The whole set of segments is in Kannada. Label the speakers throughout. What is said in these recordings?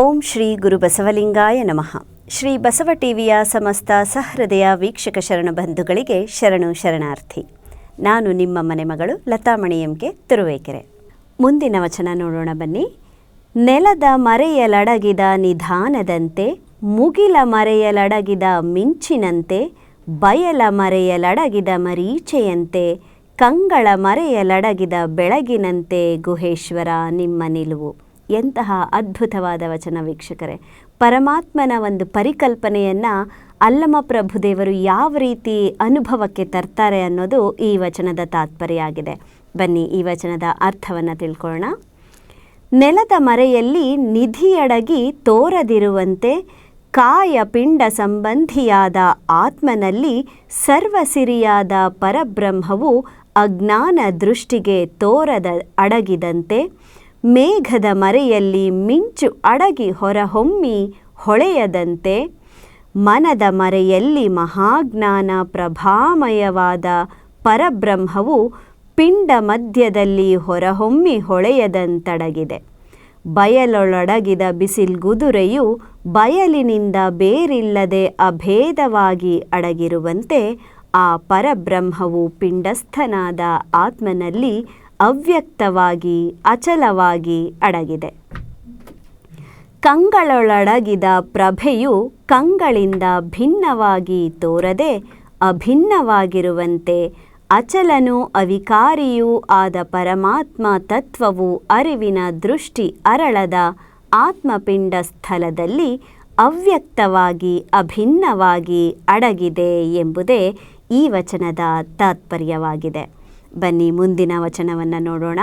Speaker 1: ಓಂ ಶ್ರೀ ಗುರು ಬಸವಲಿಂಗಾಯ ನಮಃ. ಶ್ರೀ ಬಸವ ಟಿವಿಯ ಸಮಸ್ತ ಸಹೃದಯ ವೀಕ್ಷಕ ಶರಣ ಬಂಧುಗಳಿಗೆ ಶರಣು ಶರಣಾರ್ಥಿ. ನಾನು ನಿಮ್ಮ ಮನೆ ಮಗಳು ಲತಾಮಣಿ ಎಂಕೆ ತುರುವೇಕೆರೆ. ಮುಂದಿನ ವಚನ ನೋಡೋಣ ಬನ್ನಿ. ನೆಲದ ಮರೆಯಲಡಗಿದ ನಿಧಾನದಂತೆ, ಮುಗಿಲ ಮರೆಯಲಡಗಿದ ಮಿಂಚಿನಂತೆ, ಬಯಲ ಮರೆಯಲಡಗಿದ ಮರೀಚೆಯಂತೆ, ಕಂಗಳ ಮರೆಯಲಡಗಿದ ಬೆಳಗಿನಂತೆ ಗುಹೇಶ್ವರ ನಿಮ್ಮ ನಿಲುವು. ಎಂತಹ ಅದ್ಭುತವಾದ ವಚನ ವೀಕ್ಷಕರೇ. ಪರಮಾತ್ಮನ ಒಂದು ಪರಿಕಲ್ಪನೆಯನ್ನು ಅಲ್ಲಮ ಪ್ರಭುದೇವರು ಯಾವ ರೀತಿ ಅನುಭವಕ್ಕೆ ತರ್ತಾರೆ ಅನ್ನೋದು ಈ ವಚನದ ತಾತ್ಪರ್ಯ ಆಗಿದೆ. ಬನ್ನಿ ಈ ವಚನದ ಅರ್ಥವನ್ನು ತಿಳ್ಕೊಳ್ಳೋಣ. ನೆಲದ ಮರೆಯಲ್ಲಿ ನಿಧಿಯಡಗಿ ತೋರದಿರುವಂತೆ ಕಾಯ ಪಿಂಡ ಸಂಬಂಧಿಯಾದ ಆತ್ಮನಲ್ಲಿ ಸರ್ವಸಿರಿಯಾದ ಪರಬ್ರಹ್ಮವು ಅಜ್ಞಾನ ದೃಷ್ಟಿಗೆ ತೋರದ ಅಡಗಿದಂತೆ ಮೇಘದ ಮರೆಯಲ್ಲಿ ಮಿಂಚು ಅಡಗಿ ಹೊರಹೊಮ್ಮಿ ಹೊಳೆಯದಂತೆ ಮನದ ಮರೆಯಲ್ಲಿ ಮಹಾಜ್ಞಾನ ಪ್ರಭಾಮಯವಾದ ಪರಬ್ರಹ್ಮವು ಪಿಂಡ ಮಧ್ಯದಲ್ಲಿ ಹೊರಹೊಮ್ಮಿ ಹೊಳೆಯದಂತಡಗಿದೆ. ಬಯಲೊಳಡಗಿದ ಬಿಸಿಲ್ಗುದುರೆಯು ಬಯಲಿನಿಂದ ಬೇರಿಲ್ಲದೆ ಅಭೇದವಾಗಿ ಅಡಗಿರುವಂತೆ ಆ ಪರಬ್ರಹ್ಮವು ಪಿಂಡಸ್ಥನಾದ ಆತ್ಮನಲ್ಲಿ ಅವ್ಯಕ್ತವಾಗಿ, ಅಚಲವಾಗಿ ಅಡಗಿದೆ. ಕಂಗಳೊಳಡಗಿದ ಪ್ರಭೆಯು ಕಂಗಳಿಂದ ಭಿನ್ನವಾಗಿ ತೋರದೆ ಅಭಿನ್ನವಾಗಿರುವಂತೆ ಅಚಲನೂ ಅವಿಕಾರಿಯೂ ಆದ ಪರಮಾತ್ಮ ತತ್ವವು ಅರಿವಿನ ದೃಷ್ಟಿ ಅರಳದ ಆತ್ಮಪಿಂಡ ಸ್ಥಳದಲ್ಲಿ ಅವ್ಯಕ್ತವಾಗಿ, ಅಭಿನ್ನವಾಗಿ ಅಡಗಿದೆ ಎಂಬುದೇ ಈ ವಚನದ ತಾತ್ಪರ್ಯವಾಗಿದೆ. ಬನ್ನಿ ಮುಂದಿನ ವಚನವನ್ನು ನೋಡೋಣ.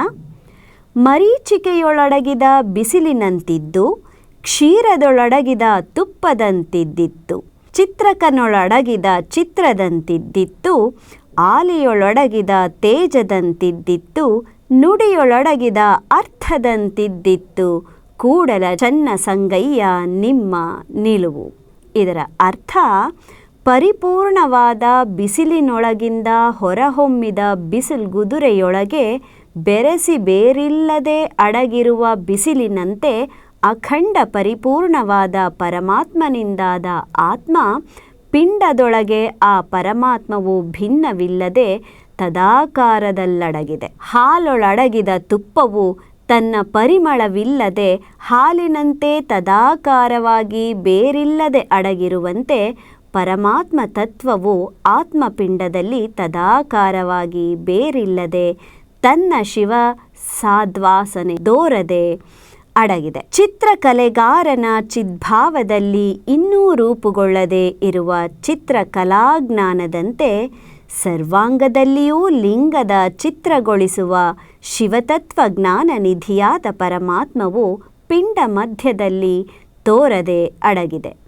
Speaker 1: ಮರೀಚಿಕೆಯೊಳಡಗಿದ ಬಿಸಿಲಿನಂತಿದ್ದು, ಕ್ಷೀರದೊಳಡಗಿದ ತುಪ್ಪದಂತಿದ್ದಿತ್ತು. ಚಿತ್ರಕನೊಳಡಗಿದ ಚಿತ್ರದಂತಿದ್ದಿತ್ತು, ಆಲಿಯೊಳಡಗಿದ ತೇಜದಂತಿದ್ದಿತ್ತು, ನುಡಿಯೊಳಡಗಿದ ಅರ್ಥದಂತಿದ್ದಿತ್ತು. ಕೂಡಲ ಚನ್ನ ಸಂಗಯ್ಯ ನಿಮ್ಮ ನಿಲುವು. ಇದರ ಅರ್ಥ ಪರಿಪೂರ್ಣವಾದ ಬಿಸಿಲಿನೊಳಗಿಂದ ಹೊರಹೊಮ್ಮಿದ ಬಿಸಿಲ್ಗುದುರೆಯೊಳಗೆ ಬೆರೆಸಿ ಬೇರಿಲ್ಲದೆ ಅಡಗಿರುವ ಬಿಸಿಲಿನಂತೆ ಅಖಂಡ ಪರಿಪೂರ್ಣವಾದ ಪರಮಾತ್ಮನಿಂದಾದ ಆತ್ಮ ಪಿಂಡದೊಳಗೆ ಆ ಪರಮಾತ್ಮವು ಭಿನ್ನವಿಲ್ಲದೆ ತದಾಕಾರದಲ್ಲಡಗಿದೆ. ಹಾಲೊಳಡಗಿದ ತುಪ್ಪವು ತನ್ನ ಪರಿಮಳವಿಲ್ಲದೆ ಹಾಲಿನಂತೆ ತದಾಕಾರವಾಗಿ ಬೇರಿಲ್ಲದೆ ಅಡಗಿರುವಂತೆ ಪರಮಾತ್ಮ ತತ್ವವು ಆತ್ಮಪಿಂಡದಲ್ಲಿ ತದಾಕಾರವಾಗಿ ಬೇರಿಲ್ಲದೆ ತನ್ನ ಶಿವ ಸಾದ್ವಾಸನೆ ದೋರದೆ ಅಡಗಿದೆ. ಚಿತ್ರಕಲೆಗಾರನ ಚಿದ್ಭಾವದಲ್ಲಿ ಇನ್ನೂ ರೂಪುಗೊಳ್ಳದೆ ಇರುವ ಚಿತ್ರಕಲಾಜ್ಞಾನದಂತೆ ಸರ್ವಾಂಗದಲ್ಲಿಯೂ ಲಿಂಗದ ಚಿತ್ರಗೊಳಿಸುವ ಶಿವತತ್ವ ಜ್ಞಾನ ನಿಧಿಯಾದ ಪರಮಾತ್ಮವು ಪಿಂಡ ಮಧ್ಯದಲ್ಲಿ ತೋರದೆ ಅಡಗಿದೆ.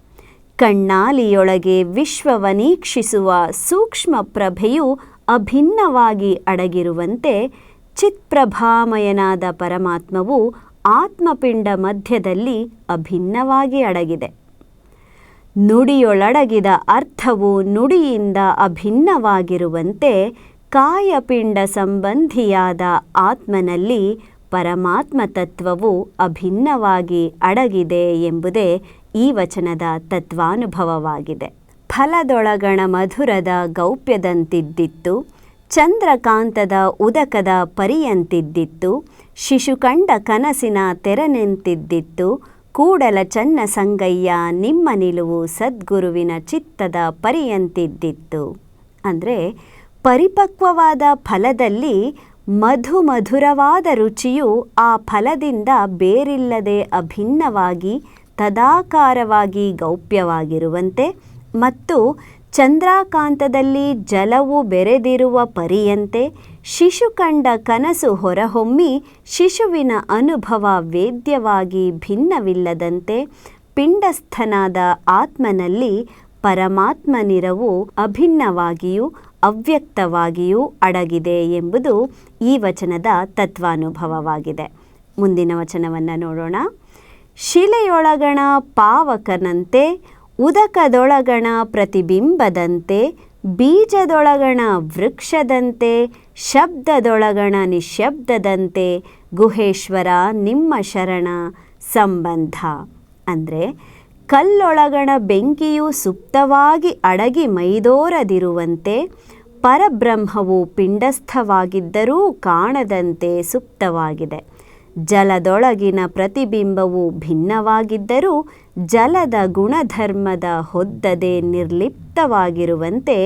Speaker 1: ಕಣ್ಣಾಲಿಯೊಳಗೆ ವಿಶ್ವವನೀಕ್ಷಿಸುವ ಸೂಕ್ಷ್ಮ ಪ್ರಭೆಯು ಅಭಿನ್ನವಾಗಿ ಅಡಗಿರುವಂತೆ ಚಿತ್ಪ್ರಭಾಮಯನಾದ ಪರಮಾತ್ಮವು ಆತ್ಮಪಿಂಡ ಮಧ್ಯದಲ್ಲಿ ಅಭಿನ್ನವಾಗಿ ಅಡಗಿದೆ. ನುಡಿಯೊಳಡಗಿದ ಅರ್ಥವು ನುಡಿಯಿಂದ ಅಭಿನ್ನವಾಗಿರುವಂತೆ ಕಾಯಪಿಂಡ ಸಂಬಂಧಿಯಾದ ಆತ್ಮನಲ್ಲಿ ಪರಮಾತ್ಮ ತತ್ವವು ಅಭಿನ್ನವಾಗಿ ಅಡಗಿದೆ ಎಂಬುದೇ ಈ ವಚನದ ತತ್ವಾನುಭವವಾಗಿದೆ. ಫಲದೊಳಗಣ ಮಧುರದ ಗೌಪ್ಯದಂತಿದ್ದಿತ್ತು, ಚಂದ್ರಕಾಂತದ ಉದಕದ ಪರಿಯಂತಿದ್ದಿತ್ತು, ಶಿಶುಕಂಡ ಕನಸಿನ ತೆರನೆಂತಿದ್ದಿತ್ತು, ಕೂಡಲ ಚನ್ನ ಸಂಗಯ್ಯ ನಿಮ್ಮ ನಿಲುವು ಸದ್ಗುರುವಿನ ಚಿತ್ತದ ಪರಿಯಂತಿದ್ದಿತ್ತು. ಅಂದರೆ ಪರಿಪಕ್ವವಾದ ಫಲದಲ್ಲಿ ಮಧು ಮಧುರವಾದ ರುಚಿಯು ಆ ಫಲದಿಂದ ಬೇರಿಲ್ಲದೆ ಅಭಿನ್ನವಾಗಿ ತದಾಕಾರವಾಗಿ ಗೌಪ್ಯವಾಗಿರುವಂತೆ ಮತ್ತು ಚಂದ್ರಾಕಾಂತದಲ್ಲಿ ಜಲವು ಬೆರೆದಿರುವ ಪರಿಯಂತೆ ಶಿಶು ಕಂಡ ಕನಸು ಹೊರಹೊಮ್ಮಿ ಶಿಶುವಿನ ಅನುಭವ ವೇದ್ಯವಾಗಿ ಭಿನ್ನವಿಲ್ಲದಂತೆ ಪಿಂಡಸ್ಥನಾದ ಆತ್ಮನಲ್ಲಿ ಪರಮಾತ್ಮನಿರವು ಅಭಿನ್ನವಾಗಿಯೂ ಅವ್ಯಕ್ತವಾಗಿಯೂ ಅಡಗಿದೆ ಎಂಬುದು ಈ ವಚನದ ತತ್ವಾನುಭವವಾಗಿದೆ. ಮುಂದಿನ ವಚನವನ್ನು ನೋಡೋಣ. ಶಿಲೆಯೊಳಗಣ ಪಾವಕನಂತೆ, ಉದಕದೊಳಗಣ ಪ್ರತಿಬಿಂಬದಂತೆ, ಬೀಜದೊಳಗಣ ವೃಕ್ಷದಂತೆ, ಶಬ್ದದೊಳಗಣ ನಿಶಬ್ದದಂತೆ ಗುಹೇಶ್ವರ ನಿಮ್ಮ ಶರಣ ಸಂಬಂಧ. ಅಂದರೆ ಕಲ್ಲೊಳಗಣ ಬೆಂಕಿಯು ಸುಪ್ತವಾಗಿ ಅಡಗಿ ಮೈದೋರದಿರುವಂತೆ ಪರಬ್ರಹ್ಮವು ಪಿಂಡಸ್ಥವಾಗಿದ್ದರೂ ಕಾಣದಂತೆ ಸುಪ್ತವಾಗಿದೆ. ಜಲದೊಳಗಿನ ಪ್ರತಿಬಿಂಬವು ಭಿನ್ನವಾಗಿದ್ದರೂ ಜಲದ ಗುಣಧರ್ಮದ ಹೊದ್ದದೆ ನಿರ್ಲಿಪ್ತವಾಗಿರುವಂತೆ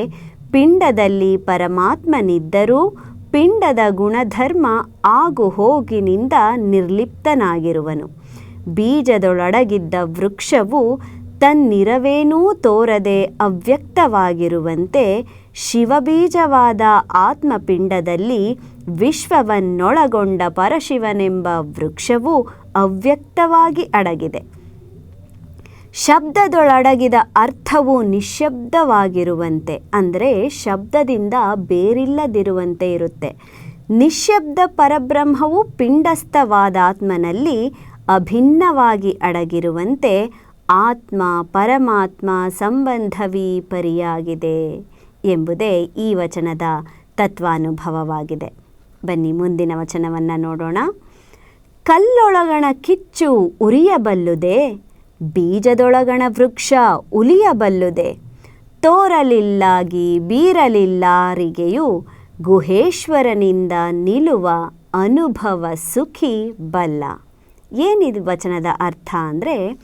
Speaker 1: ಪಿಂಡದಲ್ಲಿ ಪರಮಾತ್ಮನಿದ್ದರೂ ಪಿಂಡದ ಗುಣಧರ್ಮ ಆಗು ಹೋಗಿನಿಂದ ನಿರ್ಲಿಪ್ತನಾಗಿರುವನು. ಬೀಜದೊಳಡಗಿದ್ದ ವೃಕ್ಷವು ತನ್ನಿರವೇನೂ ತೋರದೆ ಅವ್ಯಕ್ತವಾಗಿರುವಂತೆ ಶಿವಬೀಜವಾದ ಆತ್ಮಪಿಂಡದಲ್ಲಿ ವಿಶ್ವವನ್ನೊಳಗೊಂಡ ಪರಶಿವನೆಂಬ ವೃಕ್ಷವು ಅವ್ಯಕ್ತವಾಗಿ ಅಡಗಿದೆ. ಶಬ್ದದೊಳಡಗಿದ ಅರ್ಥವು ನಿಶ್ಶಬ್ದವಾಗಿರುವಂತೆ ಅಂದರೆ ಶಬ್ದದಿಂದ ಬೇರಿಲ್ಲದಿರುವಂತೆ ಇರುತ್ತೆ. ನಿಶ್ಶಬ್ದ ಪರಬ್ರಹ್ಮವು ಪಿಂಡಸ್ಥವಾದ ಆತ್ಮನಲ್ಲಿ ಅಭಿನ್ನವಾಗಿ ಅಡಗಿರುವಂತೆ ಆತ್ಮ ಪರಮಾತ್ಮ ಸಂಬಂಧವೀ ಪರಿಯಾಗಿದೆ ಎಂಬುದೇ ಈ ವಚನದ ತತ್ವಾನುಭವವಾಗಿದೆ. ಬನ್ನಿ ಮುಂದಿನ ವಚನವನ್ನು ನೋಡೋಣ. ಕಲ್ಲೊಳಗಣ ಕಿಚ್ಚು ಉರಿಯಬಲ್ಲುದೆ, ಬೀಜದೊಳಗಣ ವೃಕ್ಷ ಉಲಿಯಬಲ್ಲುದೆ, ತೋರಲಿಲ್ಲಾಗಿ ಬೀರಲಿಲ್ಲಾರಿಗೆಯು ಗುಹೇಶ್ವರನಿಂದ ನಿಲ್ಲುವ ಅನುಭವ ಸುಖಿ ಬಲ್ಲ. ಏನಿದು ವಚನದ ಅರ್ಥ ಅಂದರೆ,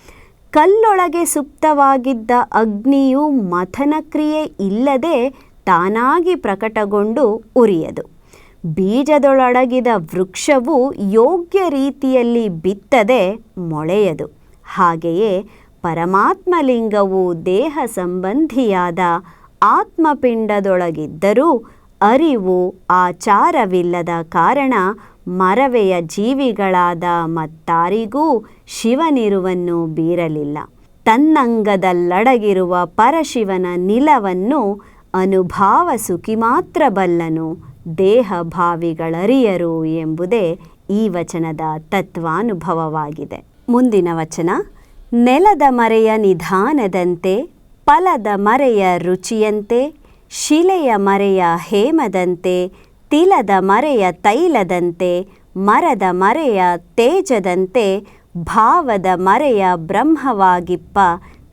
Speaker 1: ಕಲ್ಲೊಳಗೆ ಸುಪ್ತವಾಗಿದ್ದ ಅಗ್ನಿಯು ಮಥನ ಕ್ರಿಯೆ ಇಲ್ಲದೆ ತಾನಾಗಿ ಪ್ರಕಟಗೊಂಡು ಉರಿಯದು. ಬೀಜದೊಳಡಗಿದ ವೃಕ್ಷವು ಯೋಗ್ಯ ರೀತಿಯಲ್ಲಿ ಬಿತ್ತದೆ ಮೊಳೆಯದು. ಹಾಗೆಯೇ ಪರಮಾತ್ಮಲಿಂಗವು ದೇಹ ಸಂಬಂಧಿಯಾದ ಆತ್ಮಪಿಂಡದೊಳಗಿದ್ದರೂ ಅರಿವು ಆಚಾರವಿಲ್ಲದ ಕಾರಣ ಮರವೆಯ ಜೀವಿಗಳಾದ ಮತ್ತಾರಿಗೂ ಶಿವನಿರುವನ್ನು ಬೀರಲಿಲ್ಲ. ತನ್ನಂಗದಲ್ಲಡಗಿರುವ ಪರಶಿವನ ನಿಲವನ್ನು ಅನುಭಾವ ಸುಖಿ ಮಾತ್ರ ಬಲ್ಲನು ದೇಹ ಭಾವಿಗಳರಿಯರು ಎಂಬುದೇ ಈ ವಚನದ ತತ್ವಾನುಭವವಾಗಿದೆ. ಮುಂದಿನ ವಚನ, ನೆಲದ ಮರೆಯ ನಿಧಾನದಂತೆ, ಫಲದ ಮರೆಯ ರುಚಿಯಂತೆ, ಶಿಲೆಯ ಮರೆಯ ಹೇಮದಂತೆ ತಿಲದ ಮರೆಯ ತೈಲದಂತೆ, ಮರದ ಮರೆಯ ತೇಜದಂತೆ, ಭಾವದ ಮರೆಯ ಬ್ರಹ್ಮವಾಗಿಪ್ಪ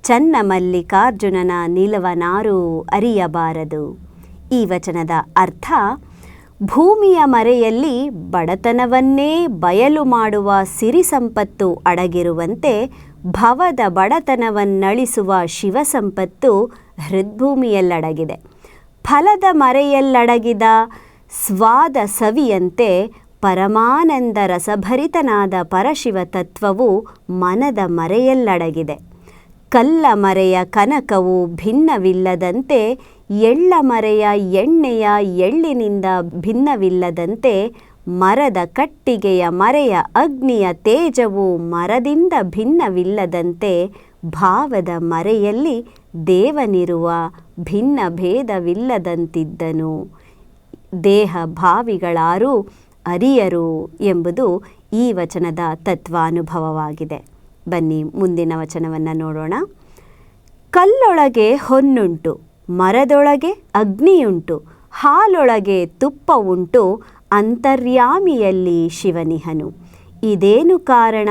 Speaker 1: ಚನ್ನಮಲ್ಲಿಕಾರ್ಜುನನ ನಿಲವನಾರೂ ಅರಿಯಬಾರದು. ಈ ವಚನದ ಅರ್ಥ, ಭೂಮಿಯ ಮರೆಯಲ್ಲಿ ಬಡತನವನ್ನೇ ಬಯಲು ಮಾಡುವ ಸಿರಿ ಸಂಪತ್ತು ಅಡಗಿರುವಂತೆ, ಭವದ ಬಡತನವನ್ನಳಿಸುವ ಶಿವಸಂಪತ್ತು ಹೃದ್ಭೂಮಿಯಲ್ಲಡಗಿದೆ. ಫಲದ ಮರೆಯಲ್ಲಡಗಿದ ಸ್ವಾದ ಸವಿಯಂತೆ ಪರಮಾನಂದ ರಸಭರಿತನಾದ ಪರಶಿವ ತತ್ವವು ಮನದ ಮರೆಯಲ್ಲಡಗಿದೆ. ಕಲ್ಲ ಮರೆಯ ಕನಕವು ಭಿನ್ನವಿಲ್ಲದಂತೆ ಎಳ್ಳ ಮರೆಯ ಎಣ್ಣೆಯ ಎಳ್ಳಿನಿಂದ ಭಿನ್ನವಿಲ್ಲದಂತೆ, ಮರದ ಕಟ್ಟಿಗೆಯ ಮರೆಯ ಅಗ್ನಿಯ ತೇಜವು ಮರದಿಂದ ಭಿನ್ನವಿಲ್ಲದಂತೆ, ಭಾವದ ಮರೆಯಲ್ಲಿ ದೇವನಿರುವ ಭಿನ್ನ ಭೇದವಿಲ್ಲದಂತಿದ್ದನು ದೇಹ ಭಾವಿಗಳಾರು ಅರಿಯರು ಎಂಬುದು ಈ ವಚನದ ತತ್ವಾನುಭವವಾಗಿದೆ. ಬನ್ನಿ ಮುಂದಿನ ವಚನವನ್ನು ನೋಡೋಣ. ಕಲ್ಲೊಳಗೆ ಹೊನ್ನುಂಟು, ಮರದೊಳಗೆ ಅಗ್ನಿಯುಂಟು, ಹಾಲೊಳಗೆ ತುಪ್ಪ ಉಂಟು ಅಂತರ್ಯಾಮಿಯಲ್ಲಿ ಶಿವನಿಹನು. ಇದೇನು ಕಾರಣ?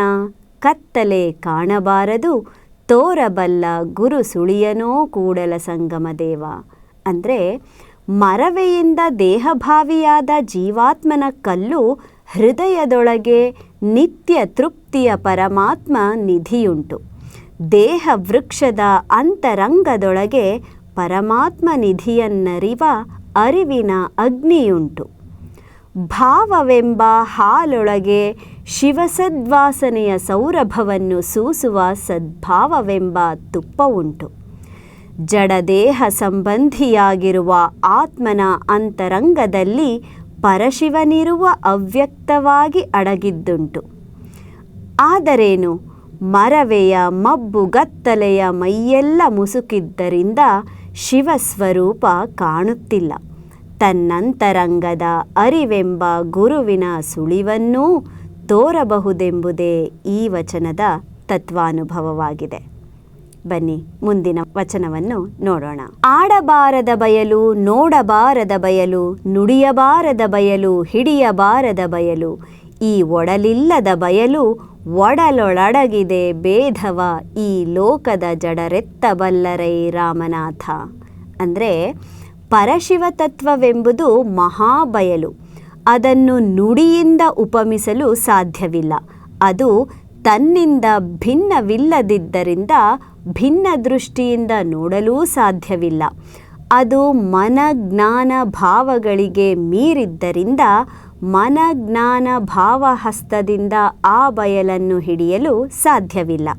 Speaker 1: ಕತ್ತಲೆ ಕಾಣಬಾರದು, ತೋರಬಲ್ಲ ಗುರು ಸುಳಿಯನೋ ಕೂಡಲ ಸಂಗಮ ದೇವ. ಅಂದರೆ ಮರವೆಯಿಂದ ದೇಹಭಾವಿಯಾದ ಜೀವಾತ್ಮನ ಕಲ್ಲು ಹೃದಯದೊಳಗೆ ನಿತ್ಯ ತೃಪ್ತಿಯ ಪರಮಾತ್ಮ ನಿಧಿಯುಂಟು. ದೇಹ ವೃಕ್ಷದ ಅಂತರಂಗದೊಳಗೆ ಪರಮಾತ್ಮ ನಿಧಿಯನ್ನರಿವ ಅರಿವಿನ ಅಗ್ನಿಯುಂಟು. ಭಾವವೆಂಬ ಹಾಲೊಳಗೆ ಶಿವಸದ್ವಾಸನೆಯ ಸೌರಭವನ್ನು ಸೂಸುವ ಸದ್ಭಾವವೆಂಬ ತುಪ್ಪವುಂಟು. ಜಡದೇಹ ಸಂಬಂಧಿಯಾಗಿರುವ ಆತ್ಮನ ಅಂತರಂಗದಲ್ಲಿ ಪರಶಿವನಿರುವ ಅವ್ಯಕ್ತವಾಗಿ ಅಡಗಿದ್ದುಂಟು. ಆದರೇನು? ಮರವೆಯ ಮಬ್ಬುಗತ್ತಲೆಯ ಮೈಯೆಲ್ಲ ಮುಸುಕಿದ್ದರಿಂದ ಶಿವಸ್ವರೂಪ ಕಾಣುತ್ತಿಲ್ಲ. ತನ್ನಂತರಂಗದ ಅರಿವೆಂಬ ಗುರುವಿನ ಸುಳಿವನ್ನೂ ತೋರಬಹುದೆಂಬುದೇ ಈ ವಚನದ ತತ್ವಾನುಭವವಾಗಿದೆ. ಬನ್ನಿ, ಮುಂದಿನ ವಚನವನ್ನು ನೋಡೋಣ. ಆಡಬಾರದ ಬಯಲು, ನೋಡಬಾರದ ಬಯಲು, ನುಡಿಯಬಾರದ ಬಯಲು, ಹಿಡಿಯಬಾರದ ಬಯಲು, ಈ ಒಡಲಿಲ್ಲದ ಬಯಲು ಒಡಲೊಳಡಗಿದೆ ಭೇದವ, ಈ ಲೋಕದ ಜಡರೆತ್ತಬಲ್ಲರೈ ರಾಮನಾಥ. ಅಂದರೆ ಪರಶಿವ ತತ್ವವೆಂಬುದು ಮಹಾಬಯಲು. ಅದನ್ನು ನುಡಿಯಿಂದ ಉಪಮಿಸಲು ಸಾಧ್ಯವಿಲ್ಲ. ಅದು ತನ್ನಿಂದ ಭಿನ್ನವಿಲ್ಲದಿದ್ದರಿಂದ ಭಿನ್ನ ದೃಷ್ಟಿಯಿಂದ ನೋಡಲೂ ಸಾಧ್ಯವಿಲ್ಲ. ಅದು ಮನಜ್ಞಾನ ಭಾವಗಳಿಗೆ ಮೀರಿದ್ದರಿಂದ ಮನಜ್ಞಾನ ಭಾವಹಸ್ತದಿಂದ ಆ ಬಯಲನ್ನು ಹಿಡಿಯಲು ಸಾಧ್ಯವಿಲ್ಲ.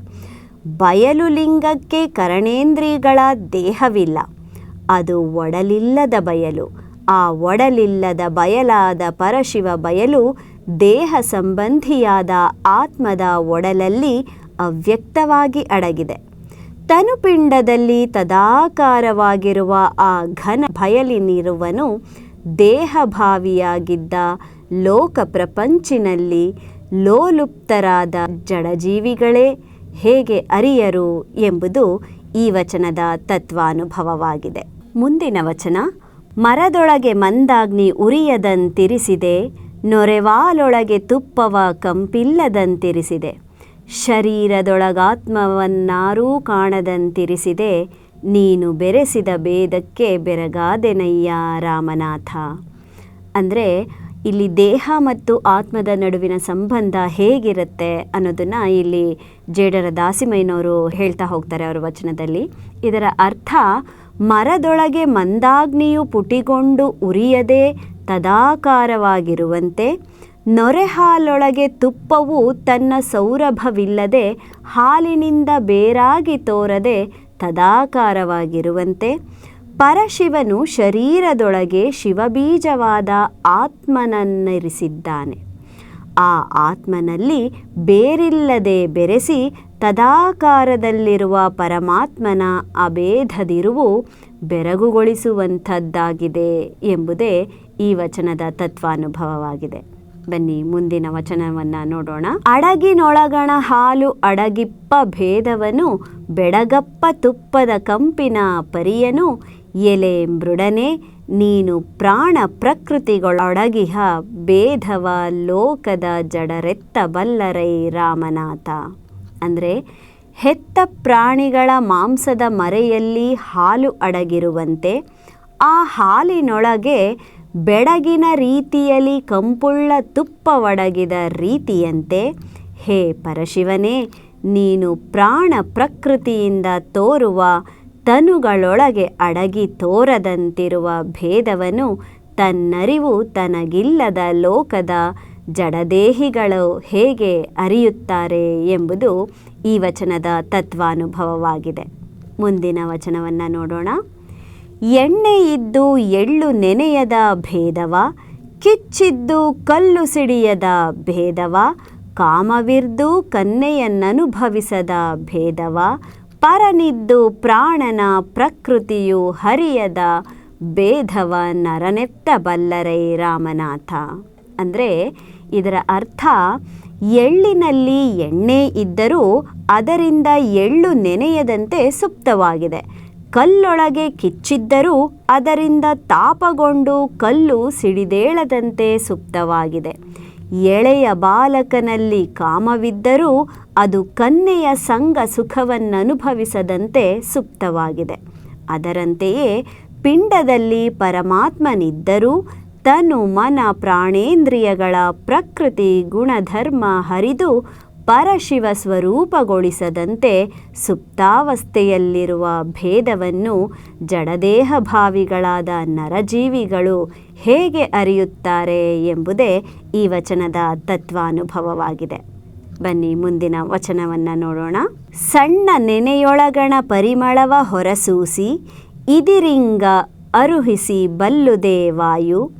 Speaker 1: ಬಯಲು ಲಿಂಗಕ್ಕೆ ಕರಣೇಂದ್ರಿಗಳ ದೇಹವಿಲ್ಲ. ಅದು ಒಡಲಿಲ್ಲದ ಬಯಲು. ಆ ಒಡಲಿಲ್ಲದ ಬಯಲಾದ ಪರಶಿವ ಬಯಲು ದೇಹ ಸಂಬಂಧಿಯಾದ ಆತ್ಮದ ಒಡಲಲ್ಲಿ ಅವ್ಯಕ್ತವಾಗಿ ಅಡಗಿದೆ. ತನುಪಿಂಡದಲ್ಲಿ ತದಾಕಾರವಾಗಿರುವ ಆ ಘನ ಬಯಲಿನಿರುವನು ದೇಹಭಾವಿಯಾಗಿದ್ದ ಲೋಕ ಪ್ರಪಂಚಿನಲ್ಲಿ ಲೋಲುಪ್ತರಾದ ಜಡಜೀವಿಗಳೇ ಹೇಗೆ ಅರಿಯರು ಎಂಬುದು ಈ ವಚನದ ತತ್ವಾನುಭವವಾಗಿದೆ. ಮುಂದಿನ ವಚನ, ಮರದೊಳಗೆ ಮಂದಾಗ್ನಿ ಉರಿಯದಂತಿರಿಸಿದೆ ನೊರೆವಾಲೊಳಗೆ ತುಪ್ಪವ ಕಂಪಿಲ್ಲದಂತಿರಿಸಿದೆ. ಶರೀರದೊಳಗಾತ್ಮವನ್ನಾರೂ ಕಾಣದಂತಿರಿಸಿದೆ, ನೀನು ಬೆರೆಸಿದ ಭೇದಕ್ಕೆ ಬೆರಗಾದೆನಯ್ಯ ರಾಮನಾಥ. ಅಂದರೆ, ಇಲ್ಲಿ ದೇಹ ಮತ್ತು ಆತ್ಮದ ನಡುವಿನ ಸಂಬಂಧ ಹೇಗಿರುತ್ತೆ ಅನ್ನೋದನ್ನು ಇಲ್ಲಿ ಜೇಡರ ದಾಸಿಮಯ್ಯನವರು ಹೇಳ್ತಾ ಹೋಗ್ತಾರೆ ಅವರ ವಚನದಲ್ಲಿ. ಇದರ ಅರ್ಥ, ಮರದೊಳಗೆ ಮಂದಾಗ್ನಿಯು ಪುಟಿಗೊಂಡು ಉರಿಯದೆ ತದಾಕಾರವಾಗಿರುವಂತೆ ನೊರೆಹಾಲೊಳಗೆ ತುಪ್ಪವು ತನ್ನ ಸೌರಭವಿಲ್ಲದೆ ಹಾಲಿನಿಂದ ಬೇರಾಗಿ ತೋರದೆ ತದಾಕಾರವಾಗಿರುವಂತೆ ಪರಶಿವನು ಶರೀರದೊಳಗೆ ಶಿವಬೀಜವಾದ ಆತ್ಮನನ್ನಿರಿಸಿದ್ದಾನೆ. ಆ ಆತ್ಮನಲ್ಲಿ ಬೇರಿಲ್ಲದೆ ಬೆರೆಸಿ ತದಾಕಾರದಲ್ಲಿರುವ ಪರಮಾತ್ಮನ ಅಭೇದದಿರುವು ಬೆರಗುಗೊಳಿಸುವಂಥದ್ದಾಗಿದೆ ಎಂಬುದೇ ಈ ವಚನದ ತತ್ವಾನುಭವವಾಗಿದೆ. ಬನ್ನಿ, ಮುಂದಿನ ವಚನವನ್ನ ನೋಡೋಣ. ಅಡಗಿನೊಳಗಣ ಹಾಲು ಅಡಗಿಪ್ಪ ಭೇದವನು, ಬೆಡಗಪ್ಪ ತುಪ್ಪದ ಕಂಪಿನ ಪರಿಯನು, ಎಲೆ ಮೃಡನೆ, ನೀನು ಪ್ರಾಣ ಪ್ರಕೃತಿಗಳೊಡಗಿಹ ಭೇದವ ಲೋಕದ ಜಡರೆತ್ತ ಬಲ್ಲರೈ ರಾಮನಾಥ. ಅಂದರೆ ಹೆತ್ತ ಪ್ರಾಣಿಗಳ ಮಾಂಸದ ಮರೆಯಲ್ಲಿ ಹಾಲು ಅಡಗಿರುವಂತೆ, ಆ ಹಾಲಿನೊಳಗೆ ಬೆಡಗಿನ ರೀತಿಯಲ್ಲಿ ಕಂಪುಳ್ಳ ತುಪ್ಪ ಒಡಗಿದ ರೀತಿಯಂತೆ, ಹೇ ಪರಶಿವನೇ, ನೀನು ಪ್ರಾಣ ಪ್ರಕೃತಿಯಿಂದ ತೋರುವ ತನುಗಳೊಳಗೆ ಅಡಗಿ ತೋರದಂತಿರುವ ಭೇದವನು ತನ್ನರಿವು ತನಗಿಲ್ಲದ ಲೋಕದ ಜಡದೇಹಿಗಳು ಹೇಗೆ ಅರಿಯುತ್ತಾರೆ ಎಂಬುದು ಈ ವಚನದ ತತ್ವಾನುಭವವಾಗಿದೆ. ಮುಂದಿನ ವಚನವನ್ನು ನೋಡೋಣ. ಎಣ್ಣೆ ಇದ್ದು ಎಳ್ಳು ನೆನೆಯದ ಭೇದವ, ಕಿಚ್ಚಿದ್ದು ಕಲ್ಲು ಸಿಡಿಯದ ಭೇದವ, ಕಾಮವಿರ್ದು ಕನ್ನೆಯನ್ನನುಭವಿಸದ ಭೇದವ, ಪರನಿದ್ದು ಪ್ರಾಣನ ಪ್ರಕೃತಿಯು ಹರಿಯದ ಭೇದವ ನರನೆತ್ತ ಬಲ್ಲರೈ ರಾಮನಾಥ. ಅಂದರೆ ಇದರ ಅರ್ಥ, ಎಳ್ಳಿನಲ್ಲಿ ಎಣ್ಣೆ ಇದ್ದರೂ ಅದರಿಂದ ಎಳ್ಳು ನೆನೆಯದಂತೆ ಸುಪ್ತವಾಗಿದೆ. ಕಲ್ಲೊಳಗೆ ಕಿಚ್ಚಿದ್ದರೂ ಅದರಿಂದ ತಾಪಗೊಂಡು ಕಲ್ಲು ಸಿಡಿದೇಳದಂತೆ ಸುಪ್ತವಾಗಿದೆ. ಎಳೆಯ ಬಾಲಕನಲ್ಲಿ ಕಾಮವಿದ್ದರೂ ಅದು ಕನ್ನೆಯ ಸಂಗ ಸುಖವನ್ನನುಭವಿಸದಂತೆ ಸುಪ್ತವಾಗಿದೆ. ಅದರಂತೆಯೇ ಪಿಂಡದಲ್ಲಿ ಪರಮಾತ್ಮನಿದ್ದರೂ ತನು ಮನ ಪ್ರಾಣೇಂದ್ರಿಯಗಳ ಪ್ರಕೃತಿ ಗುಣಧರ್ಮ ಹರಿದು ಪರಶಿವ ಸ್ವರೂಪಗೊಳಿಸದಂತೆ ಸುಪ್ತಾವಸ್ಥೆಯಲ್ಲಿರುವ ಭೇದವನ್ನು ಜಡದೇಹ ಭಾವಿಗಳಾದ ನರಜೀವಿಗಳು ಹೇಗೆ ಅರಿಯುತ್ತಾರೆ ಎಂಬುದೇ ಈ ವಚನದ ತತ್ವಾನುಭವವಾಗಿದೆ. ಬನ್ನಿ ಮುಂದಿನ ವಚನವನ್ನು ನೋಡೋಣ. ಸಣ್ಣ ನೆನೆಯೊಳಗಣ ಪರಿಮಳವ ಹೊರಸೂಸಿ, ಇದಿರಿಂಗ ಅರುಹಿಸಿ ಬಲ್ಲುದೇ ವಾಯು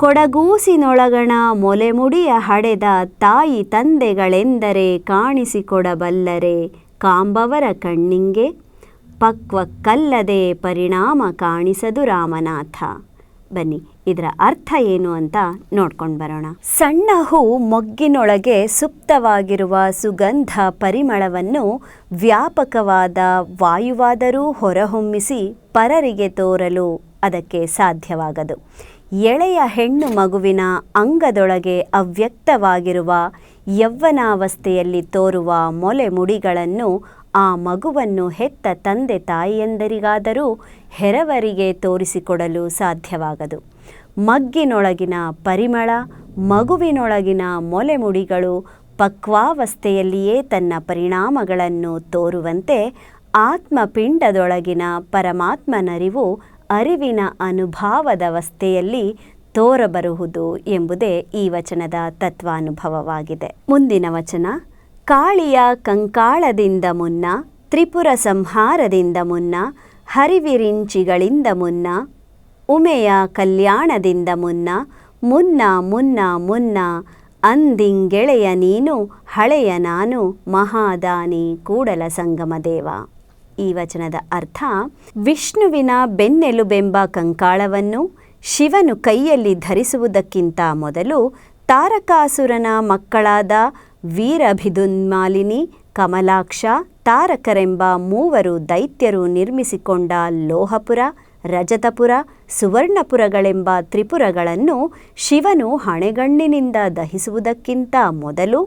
Speaker 1: ಕೊಡಗೂಸಿನೊಳಗಣ ಮೊಲೆಮುಡಿಯ ಹಡೆದ ತಾಯಿ ತಂದೆಗಳೆಂದರೆ ಕಾಣಿಸಿಕೊಡಬಲ್ಲರೆ ಕಾಂಬವರ ಕಣ್ಣಿಂಗೆ ಪಕ್ವಕ್ಕಲ್ಲದೆ ಪರಿಣಾಮ ಕಾಣಿಸದು ರಾಮನಾಥ. ಬನ್ನಿ, ಇದರ ಅರ್ಥ ಏನು ಅಂತ ನೋಡ್ಕೊಂಡು ಬರೋಣ. ಸಣ್ಣ ಹೂ ಮೊಗ್ಗಿನೊಳಗೆ ಸುಪ್ತವಾಗಿರುವ ಸುಗಂಧ ಪರಿಮಳವನ್ನು ವ್ಯಾಪಕವಾದ ವಾಯುವಾದರೂ ಹೊರಹೊಮ್ಮಿಸಿ ಪರರಿಗೆ ತೋರಲು ಅದಕ್ಕೆ ಸಾಧ್ಯವಾಗದು. ಎಳೆಯ ಹೆಣ್ಣು ಮಗುವಿನ ಅಂಗದೊಳಗೆ ಅವ್ಯಕ್ತವಾಗಿರುವ ಯೌವನಾವಸ್ಥೆಯಲ್ಲಿ ತೋರುವ ಮೊಲೆ ಮುಡಿಗಳನ್ನು ಆ ಮಗುವನ್ನು ಹೆತ್ತ ತಂದೆ ತಾಯಿಯಂದರಿಗಾದರೂ ಹೆರವರಿಗೆ ತೋರಿಸಿಕೊಡಲು ಸಾಧ್ಯವಾಗದು. ಮಗ್ಗಿನೊಳಗಿನ ಪರಿಮಳ, ಮಗುವಿನೊಳಗಿನ ಮೊಲೆ ಮುಡಿಗಳು ಪಕ್ವಾವಸ್ಥೆಯಲ್ಲಿಯೇ ತನ್ನ ಪರಿಣಾಮಗಳನ್ನು ತೋರುವಂತೆ ಆತ್ಮಪಿಂಡದೊಳಗಿನ ಪರಮಾತ್ಮನರಿವು ಅರಿವಿನ ಅನುಭಾವದ ಅನುಭಾವದವಸ್ಥೆಯಲ್ಲಿ ತೋರಬರುವುದು ಎಂಬುದೇ ಈ ವಚನದ ತತ್ವಾನುಭವವಾಗಿದೆ. ಮುಂದಿನ ವಚನ, ಕಾಳಿಯ ಕಂಕಾಳದಿಂದ ಮುನ್ನ, ತ್ರಿಪುರ ಸಂಹಾರದಿಂದ ಮುನ್ನ, ಹರಿವಿರಿಂಚಿಗಳಿಂದ ಮುನ್ನ, ಉಮೆಯ ಕಲ್ಯಾಣದಿಂದ ಮುನ್ನ ಮುನ್ನ ಮುನ್ನ ಮುನ್ನ, ಅಂದಿಂಗೆಳೆಯ ನೀನು, ಹಳೆಯ ನಾನು, ಮಹಾದಾನಿ ಕೂಡಲ ಸಂಗಮ ದೇವ ಈ ವಚನದ ಅರ್ಥ, ವಿಷ್ಣುವಿನ ಬೆನ್ನೆಲುಬೆಂಬ ಕಂಕಾಳವನ್ನು ಶಿವನು ಕೈಯಲ್ಲಿ ಧರಿಸುವುದಕ್ಕಿಂತ ಮೊದಲು ತಾರಕಾಸುರನ ಮಕ್ಕಳಾದ ವೀರಭಿದುನ್ಮಾಲಿನಿ, ಕಮಲಾಕ್ಷ, ತಾರಕರೆಂಬ ಮೂವರು ದೈತ್ಯರು ನಿರ್ಮಿಸಿಕೊಂಡ ಲೋಹಪುರ, ರಜತಪುರ, ಸುವರ್ಣಪುರಗಳೆಂಬ ತ್ರಿಪುರಗಳನ್ನು ಶಿವನು ಹಣೆಗಣ್ಣಿನಿಂದ ದಹಿಸುವುದಕ್ಕಿಂತ ಮೊದಲು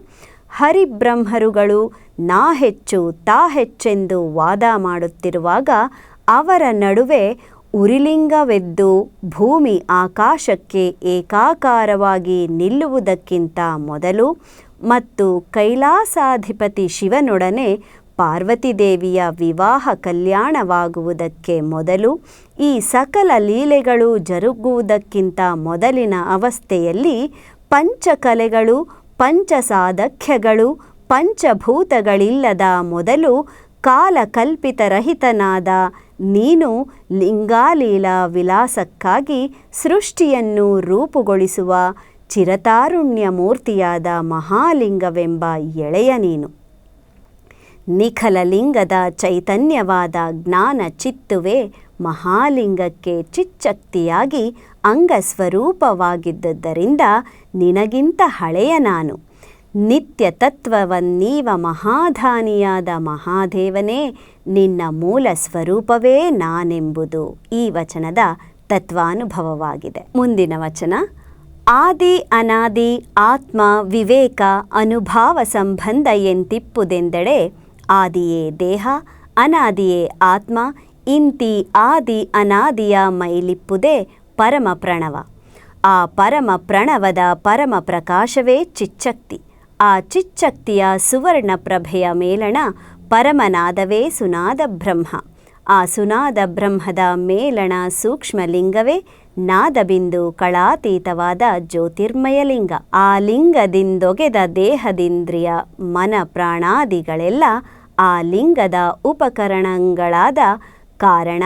Speaker 1: ಹರಿಬ್ರಹ್ಮರುಗಳು ನಾ ಹೆಚ್ಚು, ತಾ ಹೆಚ್ಚೆಂದು ವಾದ ಮಾಡುತ್ತಿರುವಾಗ ಅವರ ನಡುವೆ ಉರಿಲಿಂಗವೆದ್ದು ಭೂಮಿ ಆಕಾಶಕ್ಕೆ ಏಕಾಕಾರವಾಗಿ ನಿಲ್ಲುವುದಕ್ಕಿಂತ ಮೊದಲು ಮತ್ತು ಕೈಲಾಸಾಧಿಪತಿ ಶಿವನೊಡನೆ ಪಾರ್ವತಿದೇವಿಯ ವಿವಾಹ ಕಲ್ಯಾಣವಾಗುವುದಕ್ಕೆ ಮೊದಲು ಈ ಸಕಲ ಲೀಲೆಗಳು ಜರುಗುವುದಕ್ಕಿಂತ ಮೊದಲಿನ ಅವಸ್ಥೆಯಲ್ಲಿ ಪಂಚಕಲೆಗಳು, ಪಂಚಸಾಧಕ್ಯಗಳು ಪಂಚಭೂತಗಳಿಲ್ಲದ ಮೊದಲು ಕಾಲಕಲ್ಪಿತರಹಿತನಾದ ನೀನು ಲಿಂಗಾಲೀಲ ವಿಲಾಸಕ್ಕಾಗಿ ಸೃಷ್ಟಿಯನ್ನು ರೂಪುಗೊಳಿಸುವ ಚಿರತಾರುಣ್ಯ ಮೂರ್ತಿಯಾದ ಮಹಾಲಿಂಗವೆಂಬ ಎಳೆಯ ನೀನು. ನಿಖಲ ಲಿಂಗದ ಚೈತನ್ಯವಾದ ಜ್ಞಾನ ಚಿತ್ತುವೆ ಮಹಾಲಿಂಗಕ್ಕೆ ಚಿಚ್ಚಕ್ತಿಯಾಗಿ ಅಂಗಸ್ವರೂಪವಾಗಿದ್ದುದರಿಂದ ನಿನಗಿಂತ ಹಳೆಯ ನಾನು. ನಿತ್ಯ ತತ್ವವನ್ನೀವ ಮಹಾಧಾನಿಯಾದ ಮಹಾದೇವನೇ, ನಿನ್ನ ಮೂಲ ಸ್ವರೂಪವೇ ನಾನೆಂಬುದು ಈ ವಚನದ ತತ್ವಾನುಭವವಾಗಿದೆ. ಮುಂದಿನ ವಚನ, ಆದಿ ಅನಾದಿ ಆತ್ಮ ವಿವೇಕ ಅನುಭಾವ ಸಂಬಂಧ ಎಂತಿಪ್ಪುದೆಂದೆಡೆ, ಆದಿಯೇ ದೇಹ, ಅನಾದಿಯೇ ಆತ್ಮ, ಇಂತಿ ಆದಿ ಅನಾದಿಯ ಮೈಲಿಪ್ಪುದೇ ಪರಮ ಪ್ರಣವ. ಆ ಪರಮ ಪ್ರಣವದ ಪರಮ ಪ್ರಕಾಶವೇ ಚಿಚ್ಚಕ್ತಿ. ಆ ಚಿಚ್ಚಕ್ತಿಯ ಸುವರ್ಣ ಪ್ರಭೆಯ ಮೇಲಣ ಪರಮನಾದವೇ ಸುನಾದ ಬ್ರಹ್ಮ. ಆ ಸುನಾದ ಬ್ರಹ್ಮದ ಮೇಲಣ ಸೂಕ್ಷ್ಮಲಿಂಗವೇ ನಾದಬಿಂದು ಕಳಾತೀತವಾದ ಜ್ಯೋತಿರ್ಮಯಲಿಂಗ. ಆ ಲಿಂಗದಿಂದೊಗೆದ ದೇಹದಿಂದ್ರಿಯ ಮನ ಪ್ರಾಣಾದಿಗಳೆಲ್ಲ ಆ ಲಿಂಗದ ಉಪಕರಣಗಳಾದ ಕಾರಣ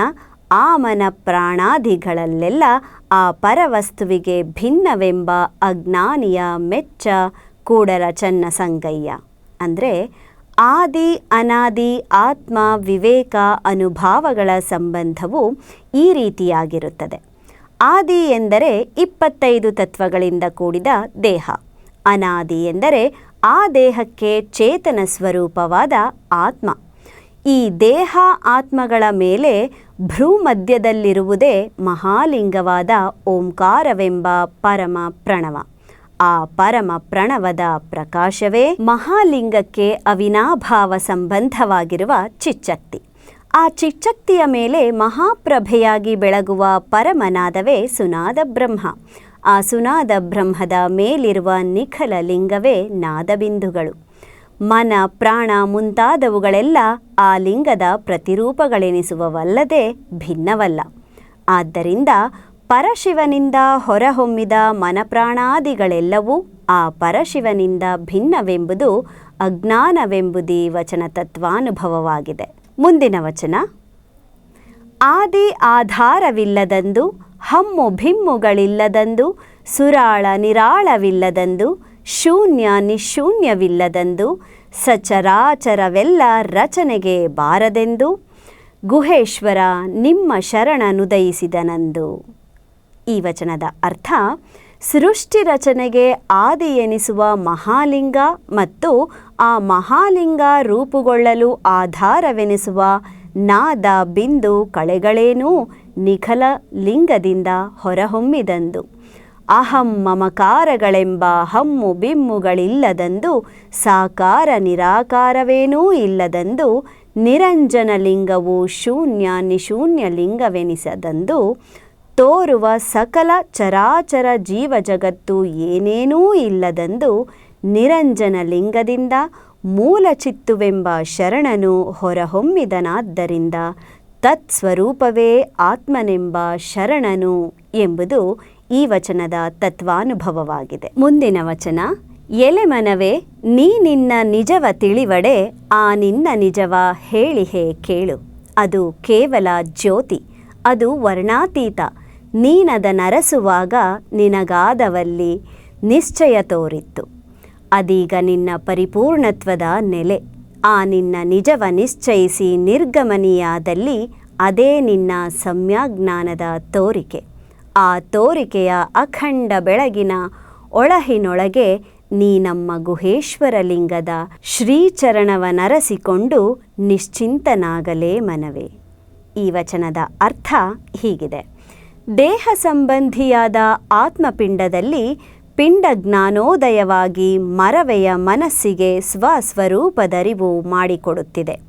Speaker 1: ಆ ಮನ ಪ್ರಾಣಾದಿಗಳಲ್ಲೆಲ್ಲ ಆ ಪರವಸ್ತುವಿಗೆ ಭಿನ್ನವೆಂಬ ಅಜ್ಞಾನಿಯ ಮೆಚ್ಚ ಕೂಡಲ ಚನ್ನ ಸಂಗಯ್ಯ. ಅಂದರೆ ಆದಿ, ಅನಾದಿ, ಆತ್ಮ, ವಿವೇಕ, ಅನುಭಾವಗಳ ಸಂಬಂಧವು ಈ ರೀತಿಯಾಗಿರುತ್ತದೆ. ಆದಿ ಎಂದರೆ ಇಪ್ಪತ್ತೈದು ತತ್ವಗಳಿಂದ ಕೂಡಿದ ದೇಹ. ಅನಾದಿ ಎಂದರೆ ಆ ದೇಹಕ್ಕೆ ಚೇತನ ಸ್ವರೂಪವಾದ ಆತ್ಮ. ಈ ದೇಹ ಆತ್ಮಗಳ ಮೇಲೆ ಭ್ರೂಮಧ್ಯದಲ್ಲಿರುವುದೇ ಮಹಾಲಿಂಗವಾದ ಓಂಕಾರವೆಂಬ ಪರಮ ಪ್ರಣವ. ಆ ಪರಮ ಪ್ರಣವದ ಪ್ರಕಾಶವೇ ಮಹಾಲಿಂಗಕ್ಕೆ ಅವಿನಾಭಾವ ಸಂಬಂಧವಾಗಿರುವ ಚಿಚ್ಚಕ್ತಿ. ಆ ಚಿಚ್ಚಕ್ತಿಯ ಮೇಲೆ ಮಹಾಪ್ರಭೆಯಾಗಿ ಬೆಳಗುವ ಪರಮನಾದವೇ ಸುನಾದ ಬ್ರಹ್ಮ. ಆ ಸುನಾದ ಬ್ರಹ್ಮದ ಮೇಲಿರುವ ನಿಖಲ ಲಿಂಗವೇ ನಾದಬಿಂದುಗಳು. ಮನ ಪ್ರಾಣ ಮುಂತಾದವುಗಳೆಲ್ಲ ಆ ಲಿಂಗದ ಪ್ರತಿರೂಪಗಳೆನಿಸುವವಲ್ಲದೆ ಭಿನ್ನವಲ್ಲ. ಆದ್ದರಿಂದ ಪರಶಿವನಿಂದ ಹೊರಹೊಮ್ಮಿದ ಮನಪ್ರಾಣಾದಿಗಳೆಲ್ಲವೂ ಆ ಪರಶಿವನಿಂದ ಭಿನ್ನವೆಂಬುದು ಅಜ್ಞಾನವೆಂಬುದೀ ವಚನ ತತ್ವಾನುಭವವಾಗಿದೆ. ಮುಂದಿನ ವಚನ. ಆದಿ ಆಧಾರವಿಲ್ಲದಂದು, ಹಮ್ಮು ಭಿಮ್ಮುಗಳಿಲ್ಲದಂದು, ಸುರಾಳ ನಿರಾಳವಿಲ್ಲದಂದು, ಶೂನ್ಯ ನಿಶೂನ್ಯವಿಲ್ಲದಂದು, ಸಚರಾಚರವೆಲ್ಲ ರಚನೆಗೆ ಬಾರದೆಂದು, ಗುಹೇಶ್ವರ ನಿಮ್ಮ ಶರಣನುದಯಿಸಿದನಂದು. ಈ ವಚನದ ಅರ್ಥ, ಸೃಷ್ಟಿ ರಚನೆಗೆ ಆದಿ ಎನಿಸುವ ಮಹಾಲಿಂಗ ಮತ್ತು ಆ ಮಹಾಲಿಂಗ ರೂಪುಗೊಳ್ಳಲು ಆಧಾರವೆನಿಸುವ ನಾದ ಬಿಂದು ಕಳೆಗಳೇನೂ ನಿಖಲ ಲಿಂಗದಿಂದ ಹೊರಹೊಮ್ಮಿದಂದು. ಅಹಂ ಮಮಕಾರಗಳೆಂಬ ಹಮ್ಮು ಬಿಮ್ಮುಗಳಿಲ್ಲದಂದು, ಸಾಕಾರ ನಿರಾಕಾರವೇನೂ ಇಲ್ಲದಂದು, ನಿರಂಜನ ಲಿಂಗವು ಶೂನ್ಯ ನಿಶೂನ್ಯ ಲಿಂಗವೆನಿಸದಂದು ತೋರುವ ಸಕಲ ಚರಾಚರ ಜೀವ ಜಗತ್ತು ಏನೇನೂ ಇಲ್ಲದಂದು ನಿರಂಜನ ಲಿಂಗದಿಂದ ಮೂಲ ಚಿತ್ತುವೆಂಬ ಶರಣನು ಹೊರಹೊಮ್ಮಿದನಾದ್ದರಿಂದ ತತ್ಸ್ವರೂಪವೇ ಆತ್ಮನೆಂಬ ಶರಣನು ಎಂಬುದು ಈ ವಚನದ ತತ್ವಾನುಭವವಾಗಿದೆ. ಮುಂದಿನ ವಚನ ಎಲೆ ಮನವೇ ನೀ ನಿನ್ನ ನಿಜವ ತಿಳಿವಡೆ, ಆ ನಿನ್ನ ನಿಜವ ಹೇಳಿಹೇ ಕೇಳು. ಅದು ಕೇವಲ ಜ್ಯೋತಿ, ಅದು ವರ್ಣಾತೀತ ನೀನದ ನರಸುವಾಗ ನಿನಗಾದವಲ್ಲಿ ನಿಶ್ಚಯ ತೋರಿತ್ತು. ಅದೀಗ ನಿನ್ನ ಪರಿಪೂರ್ಣತ್ವದ ನೆಲೆ. ಆ ನಿನ್ನ ನಿಜವ ನಿಶ್ಚಯಿಸಿ ನಿರ್ಗಮನೀಯಾದಲ್ಲಿ ಅದೇ ನಿನ್ನ ಸಮ್ಯಾಜ್ಞಾನದ ತೋರಿಕೆ. ಆ ತೋರಿಕೆಯ ಅಖಂಡ ಬೆಳಗಿನ ಒಳಹಿನೊಳಗೆ ನೀ ನಮ್ಮ ಗುಹೇಶ್ವರಲಿಂಗದ ಶ್ರೀಚರಣವನರಸಿಕೊಂಡು ನಿಶ್ಚಿಂತನಾಗಲೇ ಮನವೇ. ಈ ವಚನದ ಅರ್ಥ ಹೀಗಿದೆ. ದೇಹ ಸಂಬಂಧಿಯಾದ ಆತ್ಮಪಿಂಡದಲ್ಲಿ ಪಿಂಡ ಜ್ಞಾನೋದಯವಾಗಿ ಮರವೆಯ ಮನಸ್ಸಿಗೆ ಸ್ವಸ್ವರೂಪದರಿವು ಮಾಡಿಕೊಡುತ್ತಿದೆ.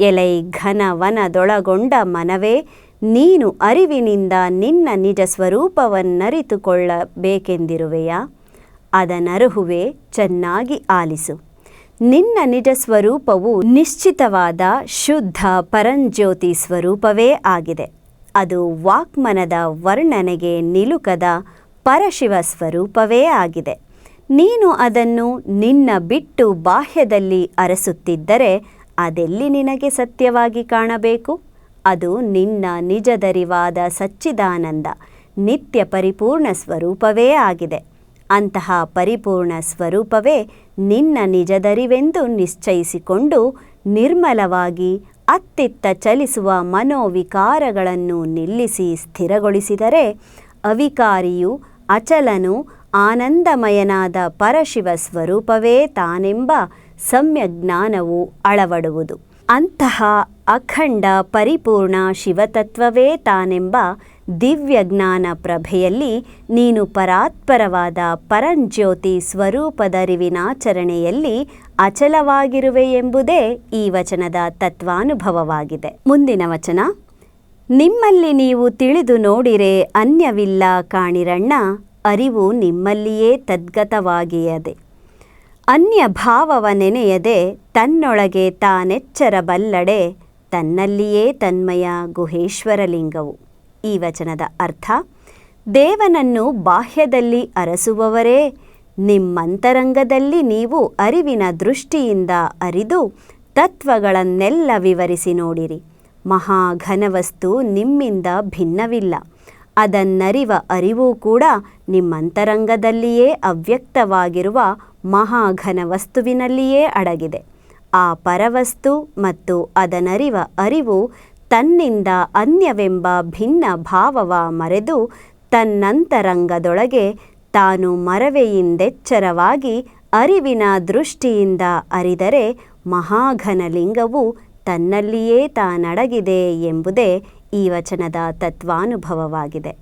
Speaker 1: ಎಲೈ ಘನ ವನದೊಳಗೊಂಡ ಮನವೇ, ನೀನು ಅರಿವಿನಿಂದ ನಿನ್ನ ನಿಜ ಸ್ವರೂಪವನ್ನರಿತುಕೊಳ್ಳಬೇಕೆಂದಿರುವೆಯಾ? ಅದನರುಹುವೆ, ಚೆನ್ನಾಗಿ ಆಲಿಸು. ನಿನ್ನ ನಿಜ ಸ್ವರೂಪವು ನಿಶ್ಚಿತವಾದ ಶುದ್ಧ ಪರಂಜ್ಯೋತಿ ಸ್ವರೂಪವೇ ಆಗಿದೆ. ಅದು ವಾಕ್ಮನದ ವರ್ಣನೆಗೆ ನಿಲುಕದ ಪರಶಿವ ಸ್ವರೂಪವೇ ಆಗಿದೆ. ನೀನು ಅದನ್ನು ನಿನ್ನ ಬಿಟ್ಟು ಬಾಹ್ಯದಲ್ಲಿ ಅರಸುತ್ತಿದ್ದರೆ ಅದೆಲ್ಲಿ ನಿನಗೆ ಸತ್ಯವಾಗಿ ಕಾಣಬೇಕು? ಅದು ನಿನ್ನ ನಿಜದರಿವಾದ ಸಚ್ಚಿದಾನಂದ, ನಿತ್ಯ ಪರಿಪೂರ್ಣ ಸ್ವರೂಪವೇ ಆಗಿದೆ. ಅಂತಹ ಪರಿಪೂರ್ಣ ಸ್ವರೂಪವೇ ನಿನ್ನ ನಿಜದರಿವೆಂದು ನಿಶ್ಚಯಿಸಿಕೊಂಡು ನಿರ್ಮಲವಾಗಿ ಅತ್ತಿತ್ತ ಚಲಿಸುವ ಮನೋವಿಕಾರಗಳನ್ನು ನಿಲ್ಲಿಸಿ ಸ್ಥಿರಗೊಳಿಸಿದರೆ ಅವಿಕಾರಿಯು ಅಚಲನು ಆನಂದಮಯನಾದ ಪರಶಿವ ಸ್ವರೂಪವೇ ತಾನೆಂಬ ಸಮ್ಯಜ್ಞಾನವು ಅಳವಡುವುದು. ಅಂತಹ ಅಖಂಡ ಪರಿಪೂರ್ಣ ಶಿವತತ್ವವೇ ತಾನೆಂಬ ದಿವ್ಯ ಜ್ಞಾನ ಪ್ರಭೆಯಲ್ಲಿ ನೀನು ಪರಾತ್ಪರವಾದ ಪರಂಜ್ಯೋತಿ ಸ್ವರೂಪದರಿವಿನಾಚರಣೆಯಲ್ಲಿ ಅಚಲವಾಗಿರುವೆ ಎಂಬುದೇ ಈ ವಚನದ ತತ್ವಾನುಭವವಾಗಿದೆ. ಮುಂದಿನ ವಚನ, ನಿಮ್ಮಲ್ಲಿ ನೀವು ತಿಳಿದು ನೋಡಿರೆ ಅನ್ಯವಿಲ್ಲ ಕಾಣಿರಣ್ಣ, ಅರಿವು ನಿಮ್ಮಲ್ಲಿಯೇ ತದ್ಗತವಾಗಿಯದೆ. ಅನ್ಯ ಭಾವವ ನೆನೆಯದೆ ತನ್ನೊಳಗೆ ತಾನೆಚ್ಚರಬಲ್ಲಡೆ, ತನ್ನಲ್ಲಿಯೇ ತನ್ಮಯ ಗುಹೇಶ್ವರಲಿಂಗವು. ಈ ವಚನದ ಅರ್ಥ, ದೇವನನ್ನು ಬಾಹ್ಯದಲ್ಲಿ ಅರಸುವವರೇ, ನಿಮ್ಮಂತರಂಗದಲ್ಲಿ ನೀವು ಅರಿವಿನ ದೃಷ್ಟಿಯಿಂದ ಅರಿದು ತತ್ವಗಳನ್ನೆಲ್ಲ ವಿವರಿಸಿ ನೋಡಿರಿ. ಮಹಾಘನವಸ್ತು ನಿಮ್ಮಿಂದ ಭಿನ್ನವಿಲ್ಲ. ಅದನ್ನರಿವ ಅರಿವು ಕೂಡ ನಿಮ್ಮಂತರಂಗದಲ್ಲಿಯೇ ಅವ್ಯಕ್ತವಾಗಿರುವ ಮಹಾಘನ ವಸ್ತುವಿನಲ್ಲಿಯೇ ಅಡಗಿದೆ. ಆ ಪರವಸ್ತು ಮತ್ತು ಅದನರಿವ ಅರಿವು ತನ್ನಿಂದ ಅನ್ಯವೆಂಬ ಭಿನ್ನ ಭಾವವ ಮರೆದು ತನ್ನಂತರಂಗದೊಳಗೆ ತಾನು ಮರವೆಯಿಂದೆಚ್ಚರವಾಗಿ ಅರಿವಿನ ದೃಷ್ಟಿಯಿಂದ ಅರಿದರೆ ಮಹಾಘನಲಿಂಗವು ತನ್ನಲ್ಲಿಯೇ ತಾನಡಗಿದೆ ಎಂಬುದೇ ಈ ವಚನದ ತತ್ವಾನುಭವವಾಗಿದೆ.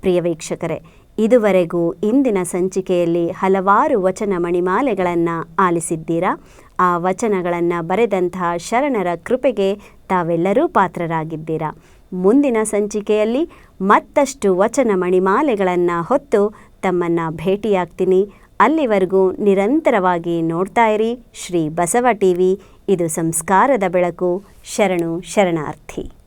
Speaker 1: ಪ್ರಿಯ ವೀಕ್ಷಕರೇ, ಇದುವರೆಗೂ ಇಂದಿನ ಸಂಚಿಕೆಯಲ್ಲಿ ಹಲವಾರು ವಚನ ಮಣಿಮಾಲೆಗಳನ್ನು ಆಲಿಸಿದ್ದೀರಾ? ಆ ವಚನಗಳನ್ನು ಬರೆದಂತಹ ಶರಣರ ಕೃಪೆಗೆ ತಾವೆಲ್ಲರೂ ಪಾತ್ರರಾಗಿದ್ದೀರಾ. ಮುಂದಿನ ಸಂಚಿಕೆಯಲ್ಲಿ ಮತ್ತಷ್ಟು ವಚನ ಮಣಿಮಾಲೆಗಳನ್ನು ಹೊತ್ತು ತಮ್ಮನ್ನು ಭೇಟಿಯಾಗ್ತೀನಿ. ಅಲ್ಲಿವರೆಗೂ ನಿರಂತರವಾಗಿ ನೋಡ್ತಾ ಇರಿ ಶ್ರೀ ಬಸವ ಟಿವಿ. ಇದು ಸಂಸ್ಕಾರದ ಬೆಳಕು. ಶರಣು ಶರಣಾರ್ಥಿ.